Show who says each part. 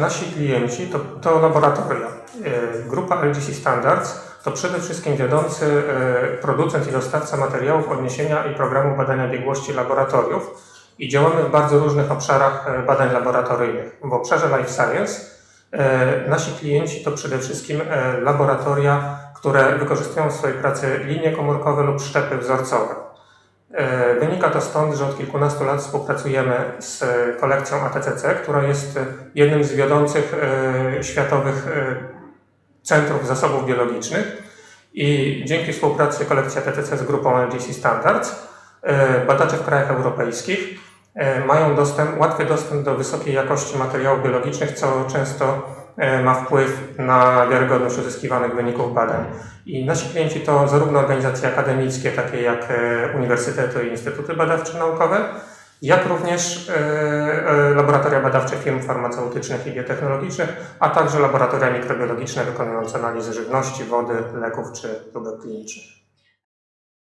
Speaker 1: Nasi klienci to, to laboratoria. E, Grupa LGC Standards to przede wszystkim wiodący e, producent i dostawca materiałów odniesienia i programu badania biegłości laboratoriów i działamy w bardzo różnych obszarach e, badań laboratoryjnych. W obszarze life science nasi klienci to przede wszystkim laboratoria, które wykorzystują w swojej pracy linie komórkowe lub szczepy wzorcowe. E, Wynika to stąd, że od kilkunastu lat współpracujemy z e, kolekcją ATCC, która jest e, jednym z wiodących światowych centrów zasobów biologicznych. I dzięki współpracy kolekcji ATCC z grupą LGC Standards badacze w krajach europejskich mają dostęp, łatwy dostęp do wysokiej jakości materiałów biologicznych, co często ma wpływ na wiarygodność uzyskiwanych wyników badań. I nasi klienci to zarówno organizacje akademickie, takie jak e, uniwersytety i instytuty badawcze naukowe, jak również e, e, laboratoria badawcze firm farmaceutycznych i biotechnologicznych, a także laboratoria mikrobiologiczne wykonujące analizy żywności, wody, leków czy próbek klinicznych.